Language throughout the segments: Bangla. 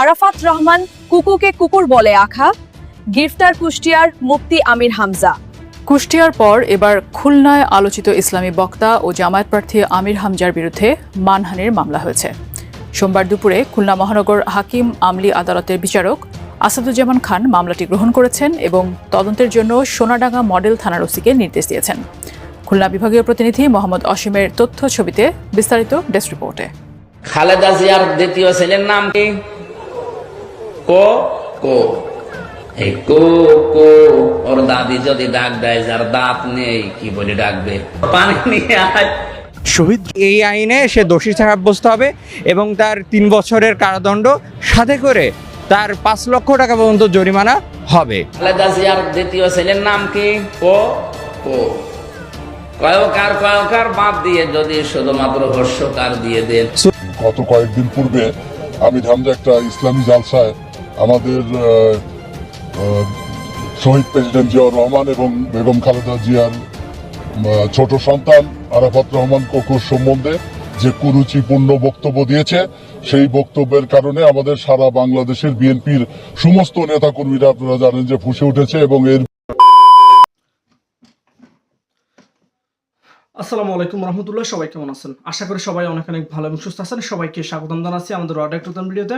আরাফাত রহমান কুকুকে কুকুর বলে আখা গ্রেফতার কুষ্টিয়ার মুফতি আমির হামজা। কুষ্টিয়ার পর এবার খুলনায় আলোচিত ইসলামী বক্তা ও জামায়াত প্রার্থী আমির হামজার বিরুদ্ধে মানহানির মামলা হয়েছে। সোমবার দুপুরে খুলনা মহানগর হাকিম আমলি আদালতের বিচারক আসাদুজ্জামান খান মামলাটি গ্রহণ করেছেন এবং তদন্তের জন্য সোনাডাঙ্গা মডেল থানার ওসিকে নির্দেশ দিয়েছেন। খুলনা বিভাগীয় প্রতিনিধি মোহাম্মদ অসীমের তথ্য ছবিতে বিস্তারিত ডেস্ক রিপোর্টে। খালেদা জিয়ার দ্বিতীয় ছেলের নাম কি? কো? কো। এই কো কো। ওর দাদি যদি ডাক দেয় যার দাঁত নেই কি বলে ডাকবে? পানি নিয়ে আয়। শহীদ এই আইনে সে দোষী সাব্যস্ত হবে এবং তার তিন বছরের কারাদণ্ড সাথে করে তার পাঁচ লক্ষ টাকা পর্যন্ত জরিমানা হবে। খালেদা জিয়ার দ্বিতীয় ছেলের নাম কি? কো? কো। কয়কার কয়কার বাদ দিয়ে যদি শুধুমাত্র হর্ষকার দিয়ে দেন। গত কয়েকদিন পূর্বে আমি হামজা একটা ইসলামী জালসায় আমাদের শহীদ প্রেসিডেন্ট জিয়াউর রহমান এবং বেগম খালেদা জিয়ার ছোট সন্তান আরাফাত রহমান কোকুর সম্বন্ধে যে কুরুচিপূর্ণ বক্তব্য দিয়েছে, সেই বক্তব্যের কারণে আমাদের সারা বাংলাদেশের বিএনপির সমস্ত নেতাকর্মীরা আপনারা জানেন যে ফুসে উঠেছে এবং এর আসসালামু আলাইকুম রহমতুল্লাহ, সবাই কেমন আছেন? আশা করি সবাই অনেক অনেক ভালো এবং সুস্থ আছেন। সবাইকে স্বাগতম জানাচ্ছি আমাদের রড একটা ভিডিওতে।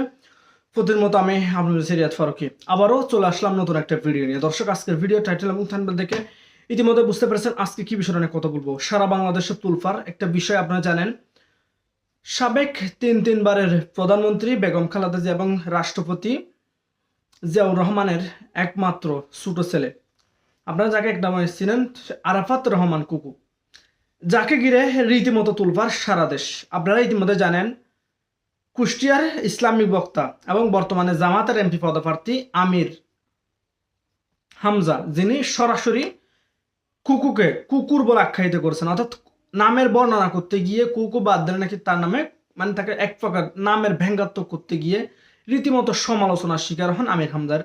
প্রতিদিন মতো আমি আপনাদের সিরিয়াত ফারুকি। আবারও চলে আসলাম নতুন একটা ভিডিও নিয়ে। দর্শক, আজকের ভিডিও টাইটেল এবং থানবেল দেখে ইতিমধ্যে বুঝতে পেরেছেন আজকে কি বিষয় নিয়ে কথা বলব। সারা বাংলাদেশের তুলফার একটা বিষয় আপনারা জানেন। সাবেক তিন তিনবারের প্রধানমন্ত্রী বেগম খালেদা জিয়া এবং রাষ্ট্রপতি জিয়াউর রহমানের একমাত্র ছোট ছেলে। আপনারা যাকে এক নামে চিনেন, আরাফাত রহমান কুকু। যাকে ঘিরে রীতিমতো তুলবার সারা দেশ। আপনারা ইতিমধ্যে জানেন, কুষ্টিয়ার ইসলামিক বক্তা এবং বর্তমানে জামাতের এমপি পদপ্রার্থী আমির হামজা, যিনি সরাসরি কুকুকে কুকুর বলে আখ্যায়িত করেছেন। অর্থাৎ নামের বর্ণনা করতে গিয়ে কুকু বাদ দিলে নাকি তার নামে মানে তাকে এক প্রকার নামের ভেঙ্গাত্মক করতে গিয়ে রীতিমতো সমালোচনার শিকার হন আমির হামজার।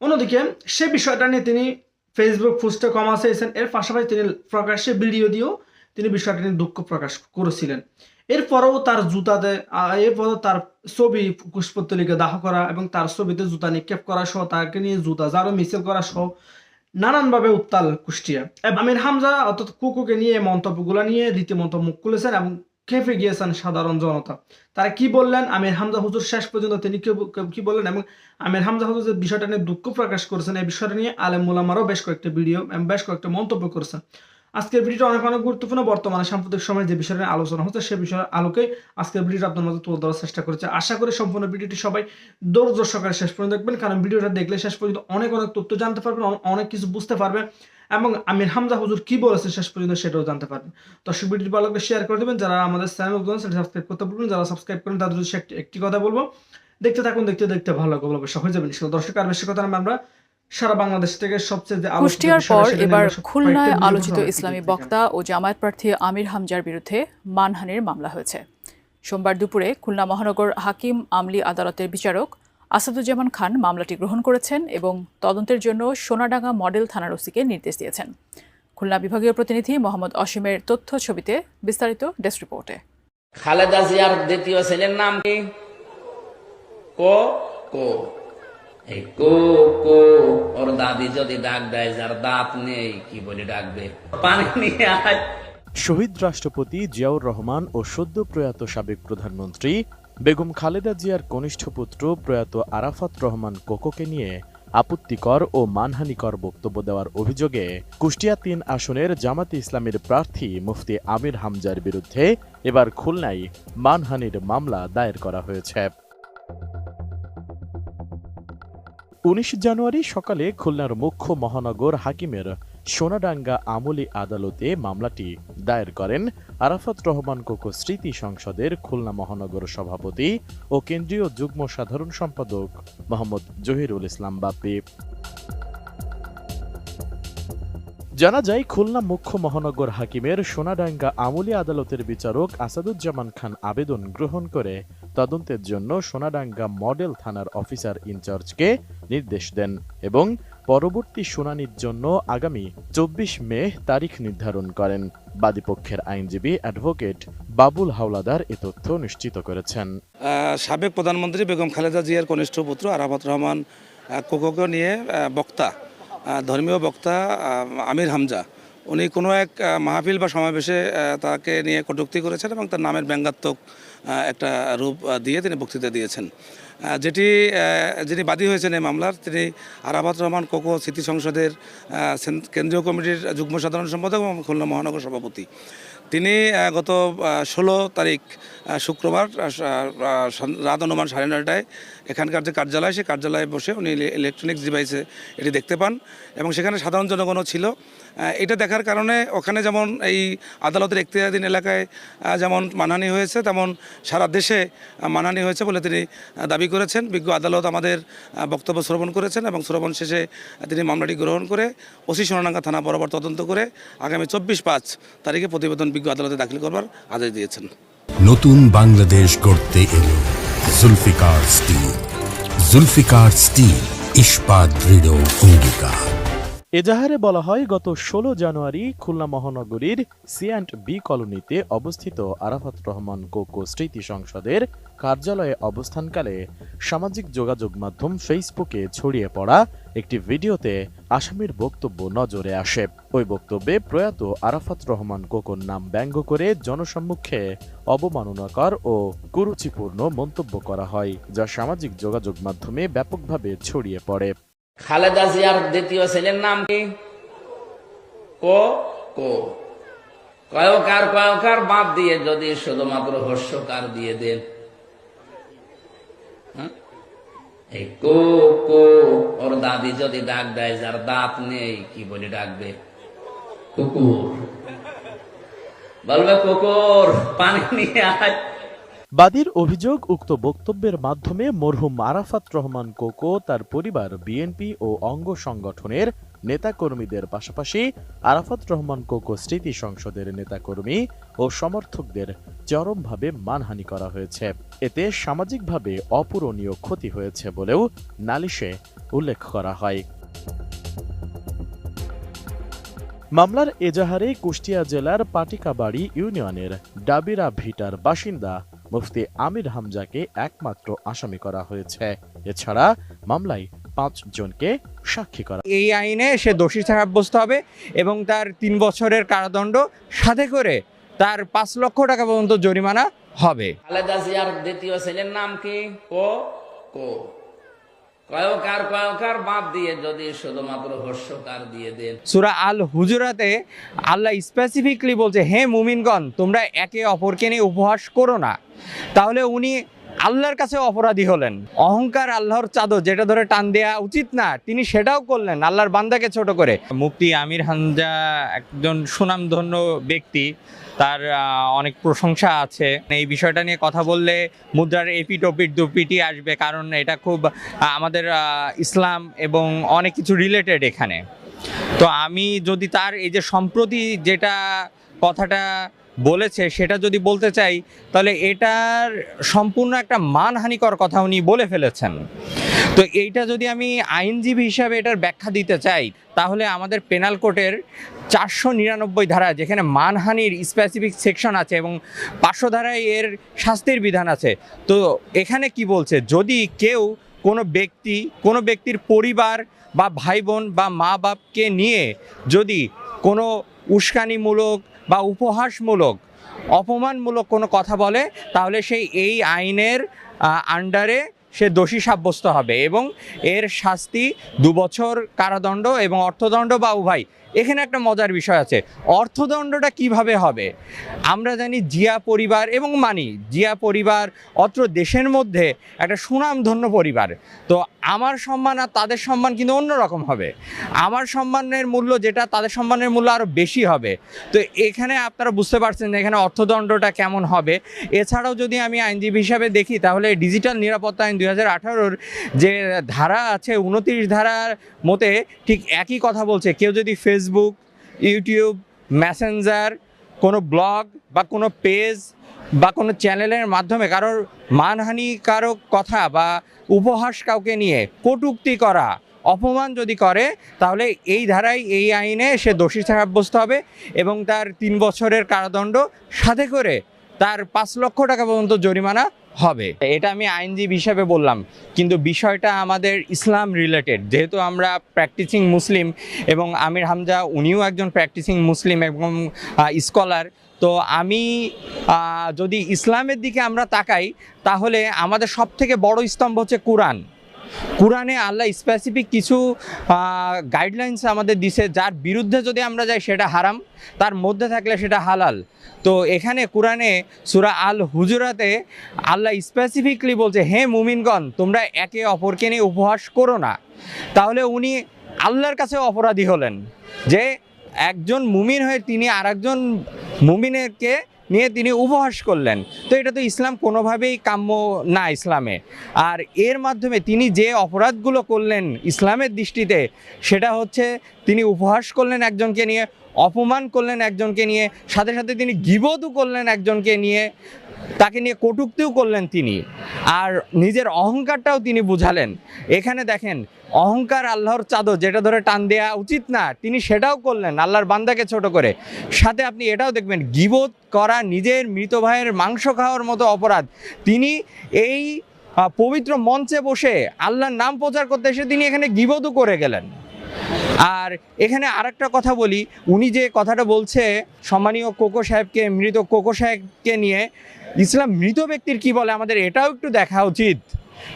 অন্যদিকে সে বিষয়টা নিয়ে তিনি ফেসবুক পোস্টে কমা চেয়েছেন এর পাশাপাশি তিনি প্রকাশ্যে ভিডিও দিয়েও তিনি বিষয়টা নিয়ে দুঃখ প্রকাশ করেছিলেন। এরপরেও তার জুতাতে এরপরেও তার ছবি কুশপত্তলিকে দাহ করা এবং তার ছবিতে জুতা নিক্ষেপ করা সহ, তাকে নিয়ে জুতা যারও মিছিল করা সহ নানানভাবে উত্তাল কুষ্টিয়া। আমির হামজা অর্থাৎ কুকুকে নিয়ে মন্তব্যগুলো নিয়ে রীতিমতো মুখ খুলেছেন এবং খেপে গিয়েছেন সাধারণ জনতা। তারা কি বললেন? আমির হামজা হুজুর শেষ পর্যন্ত তিনি কি- বললেন? এবং আমির হামজা হুজুর যে বিষয়টা নিয়ে দুঃখ প্রকাশ করেছেন, এই বিষয়টা নিয়ে আলেম মোলামারও বেশ কয়েকটা ভিডিও বেশ কয়েকটা মন্তব্য করেছেন। আজকের ভিডিওটা অনেক অনেক গুরুত্বপূর্ণ। বর্তমানে সাম্প্রতিক সময়ে যে বিষয় আলোচনা হচ্ছে, সে বিষয়ের আলোকে আজকের ভিডিওটা আপনার মধ্যে তুলে ধরার চেষ্টা করেছে। আশা করি সম্পূর্ণ ভিডিওটি সবাই ধৈর্য সহকারে শেষ পর্যন্ত দেখবেন, কারণ ভিডিওটা দেখলে শেষ পর্যন্ত অনেক অনেক তথ্য জানতে পারবেন অনেক কিছু বুঝতে পারবেন, এবং আমির হামজা হুজুর কি বলেছে শেষ পর্যন্ত সেটাও জানতে পারবেন। দর্শক, ভিডিওটি ভালো শেয়ার করে দেবেন। যারা আমাদের চ্যানেল সেটা সাবস্ক্রাইব করতে বলবেন যারা সাবস্ক্রাইব করেন, তাদের একটি- কথা বলব, দেখতে থাকুন, দেখতে দেখতে ভালো লাগবে হয়ে যাবেন দর্শক, আর বেশি কথা আমরা সারা বাংলাদেশ থেকে সবচেয়ে কুষ্টিয়ার পর এবার খুলনায় আলোচিত ইসলামী বক্তা ও জামায়াত প্রার্থী আমির হামজার বিরুদ্ধে মানহানির মামলা হয়েছে। সোমবার দুপুরে খুলনা মহানগর হাকিম আমলি আদালতের বিচারক আসাদুজ্জামান খান মামলাটি গ্রহণ করেছেন এবং তদন্তের জন্য সোনাডাঙ্গা মডেল থানার ওসিকে নির্দেশ দিয়েছেন। খুলনা বিভাগীয় প্রতিনিধি মোহাম্মদ অসীমের তথ্য ছবিতে বিস্তারিত ডেস্ক রিপোর্টে। খালেদা জিয়ার দ্বিতীয় ছেলের নাম কি? কো? কো। এই কো কো, ওর দাদি যদি ডাক দেয়, যার দাঁত নেই, কি বলে ডাকবে? পানি নিয়ে আয়। শহীদ রাষ্ট্রপতি জিয়াউর রহমান ও সদ্য প্রয়াত সাবেক প্রধানমন্ত্রী বেগম খালেদা জিয়ার কনিষ্ঠ পুত্র প্রয়াত আরাফাত রহমান কোকোকে নিয়ে আপত্তিকর ও মানহানিকর বক্তব্য দেওয়ার অভিযোগে কুষ্টিয়া তিন আসনের জামাতে ইসলামের প্রার্থী মুফতি আমির হামজার বিরুদ্ধে এবার খুলনায় মানহানির মামলা দায়ের করা হয়েছে। উনিশ জানুয়ারি সকালে খুলনার মুখ্য মহানগর হাকিমের সোনাডাঙ্গা আমলি আদালতে মামলাটি দায়ের করেন আরাফাত রহমান কোকো স্মৃতি সংসদের খুলনা মহানগর সভাপতি ও কেন্দ্রীয় যুগ্ম সাধারণ সম্পাদক মোহাম্মদ জহিরুল ইসলাম বাপ্পি। জানা যায়, খুলনা মুখ্য মহানগর হাকিমের সোনাডাঙ্গা আমলি আদালতের বিচারক আসাদুজ্জামান খান আবেদন গ্রহণ করে তদন্তের জন্য সোনাডাঙ্গা মডেল থানার অফিসার ইনচার্জকে নির্দেশ দেন এবং পরবর্তী শুনানির জন্য আগামী চব্বিশ মে তারিখ নির্ধারণ করেন। বাদীপক্ষের আইনজীবী অ্যাডভোকেট বাবুল হাওলাদার এ তথ্য নিশ্চিত করেছেন। সাবেক প্রধানমন্ত্রী বেগম খালেদা জিয়ার কনিষ্ঠ পুত্র আরাফাত রহমান কোকোকে নিয়ে বক্তা ধর্মীয় বক্তা আমির হামজা উনি কোনো এক মাহফিল বা সমাবেশে তাকে নিয়ে কটুক্তি করেছেন এবং তার নামের ব্যঙ্গাত্মক একটা রূপ দিয়ে তিনি বক্তৃতা দিয়েছেন। যেটি যিনি বাদী হয়েছেন এই মামলার, তিনি আরাফাত রহমান কোকো স্মৃতি সংসদের কেন্দ্রীয় কমিটির যুগ্ম সাধারণ সম্পাদক এবং খুলনা মহানগর সভাপতি। তিনি গত ষোলো তারিখ শুক্রবার রাত অনুমান সাড়ে নয়টায় এখানকার যে কার্যালয়, সেই কার্যালয়ে বসে উনি ইলেকট্রনিক্স ডিভাইসে এটি দেখতে পান এবং সেখানে সাধারণ জনগণও ছিল। এটা দেখার কারণে ওখানে যেমন এই আদালতের এখতিয়ারাধীন এলাকায় যেমন মানহানি হয়েছে, তেমন সারা দেশে মানহানি হয়েছে বলে তিনি দাবি করেছেন। বিজ্ঞ আদালত আমাদের বক্তব্য শ্রবণ করেছেন এবং শ্রবণ শেষে তিনি মামলাটি গ্রহণ করে ওসি সোনাডাঙ্গা থানা বরাবর তদন্ত করে আগামী চব্বিশ পাঁচ তারিখে প্রতিবেদন বিজ্ঞ আদালতে দাখিল করবার আদেশ দিয়েছেন। নতুন বাংলাদেশ গড়তে এলো। जुल्फिकार स्टील। जुल्फिकार स्टील इश्पा दृढ़ो अंगीकार। এজাহারে বলা হয়, গত ষোলো জানুয়ারি খুলনা মহানগরীর সি অ্যান্ড বি কলোনিতে অবস্থিত আরাফাত রহমান কোকো স্মৃতি সংসদের কার্যালয়ে অবস্থানকালে সামাজিক যোগাযোগ মাধ্যম ফেসবুকে ছড়িয়ে পড়া একটি ভিডিওতে আসামির বক্তব্য নজরে আসে। ওই বক্তব্যে প্রয়াত আরাফাত রহমান কোকোর নাম ব্যঙ্গ করে জনসম্মুখে অবমাননাকর ও কুরুচিপূর্ণ মন্তব্য করা হয়, যা সামাজিক যোগাযোগ মাধ্যমে ব্যাপকভাবে ছড়িয়ে পড়ে। খালেদা জিয়ার দ্বিতীয় ছেলের নাম কি? কো? কো। কয়কার কয়কার বাদ দিয়ে যদি শুধুমাত্র হস্যকার দিয়ে দেন। হ্যাঁ? ওর দাদি যদি ডাক দেয়, যার দাঁত নেই, কি বলে ডাকবে? কুকুর। বলবে কুকুর, পানি নিয়ে আয়। বাদীর অভিযোগ, উক্ত বক্তব্যের মাধ্যমে মরহুম আরাফাত রহমান কোকো, তার পরিবার, বিএনপি ও অঙ্গ সংগঠনের নেতাকর্মীদের পাশাপাশি আরাফাত রহমান কোকো স্মৃতি সংসদের নেতাকর্মী ও সমর্থকদের চরমভাবে মানহানি করা হয়েছে। এতে সামাজিকভাবে অপূরণীয় ক্ষতি হয়েছে বলেও নালিশে উল্লেখ করা হয়। মামলার এজাহারে কুষ্টিয়া জেলার পাটিকাবাড়ি ইউনিয়নের ডাবিরা ভিটার বাসিন্দা মুফতি আমির হামজাকে একমাত্র আসামি করা হয়েছে। এছাড়া মামলায় পাঁচ জনকে সাক্ষী করা এই আইনে সে দোষী সাব্যস্ত হবে এবং তার তিন বছরের কারাদণ্ড সাথে করে তার পাঁচ লক্ষ টাকা পর্যন্ত জরিমানা হবে। খালেদা জিয়ার দ্বিতীয় ছেলের নাম কি? কো? কো। কয়কার কয়কার বাদ দিয়ে যদি শুধুমাত্র দিয়ে দেন। সুরা আল হুজুরাতে আল্লাহ স্পেসিফিকলি বলছে, হে মুমিনগণ, তোমরা একে অপরকে নিয়ে উপহাস করো না। তাহলে উনি আল্লাহর কাছে অপরাধী হলেন। অহংকার আল্লাহর চাদর যেটা ধরে টান দেওয়া উচিত না, তিনি সেটাও করলেন আল্লাহর বান্দাকে ছোট করে। মুফতি আমির হানজা একজন সুনামধন্য ব্যক্তি, তার অনেক প্রশংসা আছে। এই বিষয়টা নিয়ে কথা বললে মুদ্রার এপিট ওপিট দুপিটি আসবে, কারণ এটা খুব আমাদের ইসলাম এবং অনেক কিছু রিলেটেড এখানে। তো আমি যদি তার এই যে সম্প্রতি যেটা কথাটা বলেছে, সেটা যদি বলতে চাই, তাহলে এটার সম্পূর্ণ একটা মানহানিকর কথা উনি বলে ফেলেছেন। তো এইটা যদি আমি আইনজীবী হিসাবে এটার ব্যাখ্যা দিতে চাই, তাহলে আমাদের পেনাল কোর্টের চারশো নিরানব্বই ধারা যেখানে মানহানির স্পেসিফিক সেকশন আছে এবং পাঁচশো ধারায় এর শাস্তির বিধান আছে, তো এখানে কি বলছে? যদি কেউ কোনো ব্যক্তি, কোনো ব্যক্তির পরিবার বা ভাই বোন বা মা বাপকে নিয়ে যদি কোনো উস্কানিমূলক বা উপহাসমূলক, অপমানমূলক কোনো কথা বলে, তাহলে সেই এই আইনের আন্ডারে সে দোষী সাব্যস্ত হবে এবং এর শাস্তি দুবছর কারাদণ্ড এবং অর্থদণ্ড বা উভয় এখানে একটা মজার বিষয় আছে। অর্থদণ্ডটা কীভাবে হবে? আমরা জানি জিয়া পরিবার এবং মানি, জিয়া পরিবার অত্র দেশের মধ্যে একটা সুনামধন্য পরিবার। তো আমার সম্মান আর তাদের সম্মান কিন্তু অন্যরকম হবে। আমার সম্মানের মূল্য যেটা, তাদের সম্মানের মূল্য আরও বেশি হবে। তো এখানে আপনারা বুঝতে পারছেন যে এখানে অর্থদণ্ডটা কেমন হবে। এছাড়াও যদি আমি আইনজীবী হিসাবে দেখি, তাহলে ডিজিটাল নিরাপত্তা আইন দুই যে ধারা আছে উনত্রিশ ধারার মতে ঠিক একই কথা বলছে। কেউ যদি ফেসবুক ইউটিউব মেসেঞ্জার কোনো ব্লগ বা কোনো পেজ বা কোনো চ্যানেলের মাধ্যমে কারোর মানহানিকারক কথা বা উপহাস কাউকে নিয়ে কটূক্তি করা, অপমান যদি করে, তাহলে এই ধারায় এই আইনে সে দোষী সাব্যস্ত হবে এবং তার তিন বছরের কারাদণ্ড সাথে করে তার পাঁচ লক্ষ টাকা পর্যন্ত জরিমানা হবে। এটা আমি আইনজীবী হিসাবে বললাম। কিন্তু বিষয়টা আমাদের ইসলাম রিলেটেড যেহেতু আমরা প্র্যাকটিসিং মুসলিম এবং আমির হামজা উনিও একজন প্র্যাকটিসিং মুসলিম এবং স্কলার তো আমি যদি ইসলামের দিকে আমরা তাকাই, তাহলে আমাদের সব থেকে বড় স্তম্ভ হচ্ছে কোরআন। কোরআনে আল্লাহ স্পেসিফিক কিছু গাইডলাইন্স আমাদের দিছে, যার বিরুদ্ধে যদি আমরা যাই সেটা হারাম, তার মধ্যে থাকলে সেটা হালাল। তো এখানে কোরআনে সুরা আল হুজুরাতে আল্লাহ স্পেসিফিকলি বলছে, হে মুমিনগণ, তোমরা একে অপরকে নিয়ে উপহাস করো না। তাহলে উনি আল্লাহর কাছে অপরাধী হলেন। যে একজন মুমিন হয়ে তিনি আরেকজন মুমিনেরকে নিয়ে তিনি উপহাস করলেন। তো এটা তো ইসলাম কোনোভাবেই কাম্য না ইসলামে। আর এর মাধ্যমে তিনি যে অপরাধগুলো করলেন ইসলামের দৃষ্টিতে, সেটা হচ্ছে তিনি উপহাস করলেন একজনকে নিয়ে অপমান করলেন একজনকে নিয়ে, সাথে সাথে তিনি গিবতও করলেন একজনকে নিয়ে, তাকে নিয়ে কটুক্তিও করলেন তিনি। আর নিজের অহংকারটাও তিনি বুঝালেন। এখানে দেখেন, অহংকার আল্লাহর চাদর, যেটা ধরে টান দেওয়া উচিত না, তিনি সেটাও করলেন, আল্লাহর বান্দাকে ছোট করে। সাথে আপনি এটাও দেখবেন গিবত করা নিজের মৃত ভাইয়ের মাংস খাওয়ার মতো অপরাধ। তিনি এই পবিত্র মঞ্চে বসে আল্লাহর নাম প্রচার করতে এসে তিনি এখানে গিবতও করে গেলেন। আর এখানে আরেকটা কথা বলি, উনি যে কথাটা বলছে, সম্মানীয় কোকো সাহেবকে, মৃত কোকো সাহেবকে নিয়ে, ইসলাম মৃত ব্যক্তির কি বলে আমাদের এটাও একটু দেখা উচিত।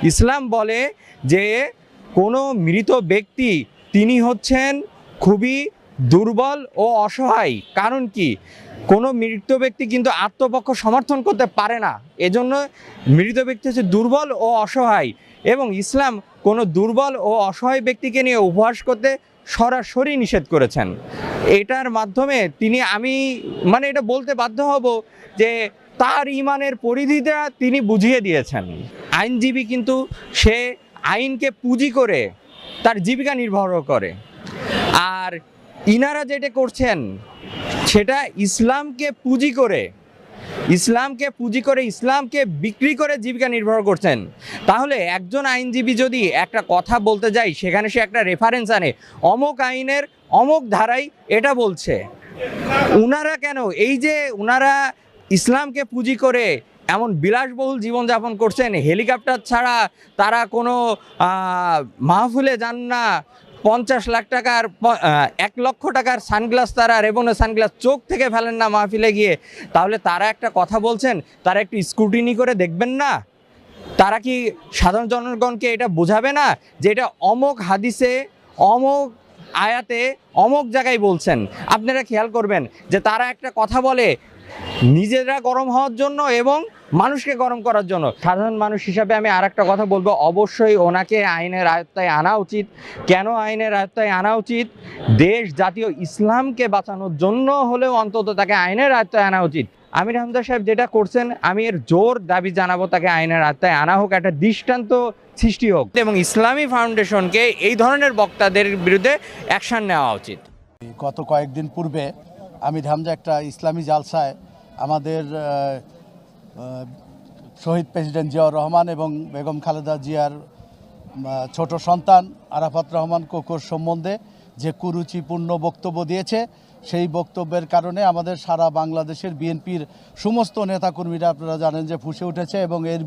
ইসলাম বলে যে কোনো মৃত ব্যক্তি, তিনি হচ্ছেন খুবই দুর্বল ও অসহায়। কারণ কি? কোনো মৃত ব্যক্তি কিন্তু আত্মপক্ষ সমর্থন করতে পারে না। এজন্য মৃত ব্যক্তি হচ্ছে দুর্বল ও অসহায়। এবং ইসলাম কোনো দুর্বল ও অসহায় ব্যক্তিকে নিয়ে উপহাস করতে সরাসরি নিষেধ করেছেন। এটার মাধ্যমে তিনি আমি মানে এটা বলতে বাধ্য হব যে তার ইমানের পরিধিটা তিনি বুঝিয়ে দিয়েছেন। আইনজীবী কিন্তু সে আইনকে পুঁজি করে তার জীবিকা নির্ভর করে। আর ইনারা যেটা করছেন, সেটা ইসলামকে পুঁজি করে ইসলামকে পুঁজি করে, ইসলামকে বিক্রি করে জীবিকা নির্ভর করছেন। তাহলে একজন আইনজীবী যদি একটা কথা বলতে যায়, সেখানে সে একটা রেফারেন্স আনে, অমুক আইনের অমুক ধারাই এটা বলছে। উনারা কেন? এই যে উনারা ইসলামকে পুঁজি করে এমন বিলাসবহুল জীবনযাপন করছেন, হেলিকপ্টার ছাড়া তারা কোনো মাহফুলে যান না পঞ্চাশ লাখ টাকার এক লক্ষ টাকার সানগ্লাস তারা রেবনের সানগ্লাস চোখ থেকে ফেলেন না মাহফিলে গিয়ে। তাহলে তারা একটা কথা বলছেন, তারা একটু স্ক্রুটিনি করে দেখবেন না? তারা কি সাধারণ জনগণকে এটা বোঝাবে না যে এটা অমক হাদিসে অমক আয়াতে অমক জায়গায় বলছেন? আপনারা খেয়াল করবেন যে তারা একটা কথা বলে নিজেরা গরম হওয়ার জন্য এবং মানুষকে গরম করার জন্য। সাধারণ মানুষ হিসাবে আমি আর একটা কথা বলব, অবশ্যই ওনাকে আইনের আয়ত্তায় আনা উচিত। কেন আইনের আয়ত্তায় আনা উচিত? দেশ জাতীয় ইসলামকে বাঁচানোর জন্য হলেও অন্তত তাকে আইনের আয়ত্তায় আনা উচিত। আমির হামজা সাহেব যেটা করছেন, আমি এর জোর দাবি জানাব তাকে আইনের আয়ত্তায় আনা হোক, একটা দৃষ্টান্ত সৃষ্টি হোক এবং ইসলামী ফাউন্ডেশনকে এই ধরনের বক্তাদের বিরুদ্ধে অ্যাকশন নেওয়া উচিত। গত কয়েকদিন পূর্বে আমির হামজা একটা ইসলামী জালসায় আমাদের শহীদ প্রেসিডেন্ট জিয়াউর রহমান এবং বেগম খালেদা জিয়ার ছোট সন্তান আরাফাত রহমান কোকর সম্বন্ধে যে কুরুচিপূর্ণ বক্তব্য দিয়েছে, সেই বক্তব্যের কারণে আমাদের সারা বাংলাদেশের বিএনপির সমস্ত নেতাকর্মীরা আপনারা জানেন যে ফুসে উঠেছে এবং এর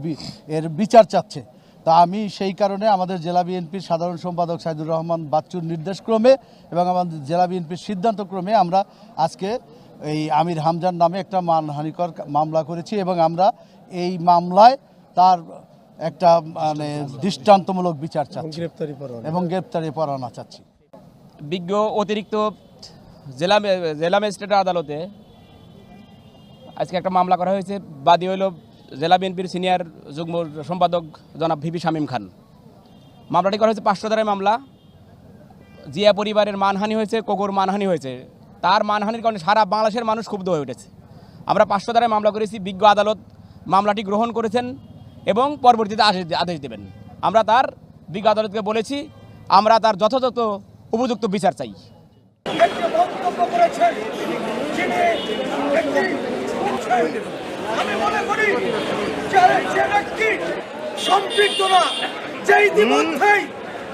এর বিচার চাচ্ছে। তা আমি সেই কারণে আমাদের জেলা বিএনপির সাধারণ সম্পাদক সাইদুর রহমান বাচ্চুর নির্দেশক্রমে এবং আমাদের জেলা বিএনপির সিদ্ধান্তক্রমে আমরা আজকে এই আমির হামজার নামে একটা মানহানিকর মামলা করেছি এবং আমরা এই মামলায় তার একটা মানে দৃষ্টান্তমূলক বিচার চাচ্ছি। এবং গ্রেপ্তারি পরোয়ানা। চাচ্ছি। বিজ্ঞ অতিরিক্ত জেলা মে- জেলা ম্যাজিস্ট্রেট আদালতে আজকে একটা মামলা করা হয়েছে। বাদী হইল জেলা বিএনপির সিনিয়র যুগ্ম সম্পাদক জনাব ভিপি শামীম খান। মামলাটি করা হয়েছে পাঁচশো ধারায় মামলা। জিয়া পরিবারের মানহানি হয়েছে, কোকোর মানহানি হয়েছে। তার মানহানির কারণে সারা বাংলাদেশের মানুষ ক্ষুব্ধ হয়ে উঠেছে। আমরা পাঁচশো ধারায় মামলা করেছি, বিজ্ঞ আদালত মামলাটি গ্রহণ করেছেন এবং পরবর্তীতে আদেশ আদেশ দেবেন। আমরা তার বিজ্ঞ আদালতকে বলেছি, আমরা তার যথাযথ উপযুক্ত বিচার চাই। আমি মনে করি যে ব্যক্তি সম্পৃক্ত না যে ইতিমধ্যেই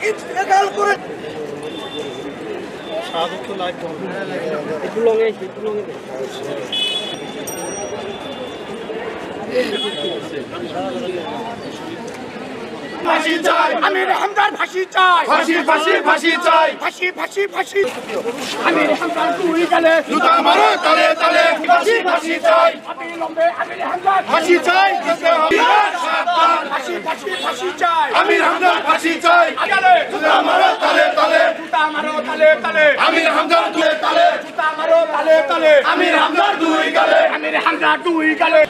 ইন্তেকাল করে ফাঁসি চাই। আমির হামদার ফাঁসি চাই। ফাঁসি ফাঁসি ফাঁসি চাই। ফাঁসি ফাঁসি ফাঁসি। আমির হামদার তুই গেলে। জুতা মারো তলে তলে। ফাঁসি ফাঁসি চাই। অবিলম্বে আমির হামদার ফাঁসি চাই ফাঁসি ফাঁসি ফাঁসি চাই। আমির হামদার ফাঁসি চাই। জুতা মারো তলে তলে। জুতা মারো তলে তলে। আমির হামদার দুই তলে। জুতা মারো তলে তলে। আমির হামদার দুই গেলে আমির হামদার দুই গেলে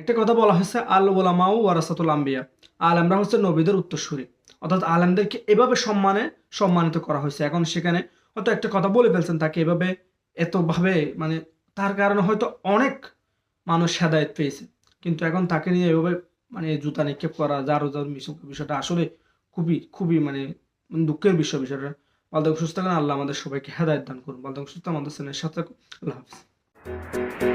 একটা কথা বলা হয়েছে আল ওলামাউ ওয়ারাসাতুল আম্বিয়া। আলেমরা হচ্ছে নবীদের উত্তরসূরি। অর্থাৎ আলেমদেরকে এভাবে সম্মানে সম্মানিত করা হয়েছে। এখন সেখানে হয়তো একটা কথা বলে ফেলছেন তাকে এভাবে এতভাবে মানে তার কারণে হয়তো অনেক মানুষ হেদায়ত পেয়েছে। কিন্তু এখন তাকে নিয়ে এভাবে মানে জুতা নিক্ষেপ করা যার যার বিষয়টা আসলে খুবই খুবই মানে দুঃখের বিষয় বিষয়টা। বালদাক সুস্থ আল্লাহ আমাদের সবাইকে হেদায়ত দান করুন। বালদাক সুস্থ আমাদের সাথে আল্লাহ হাফিজ।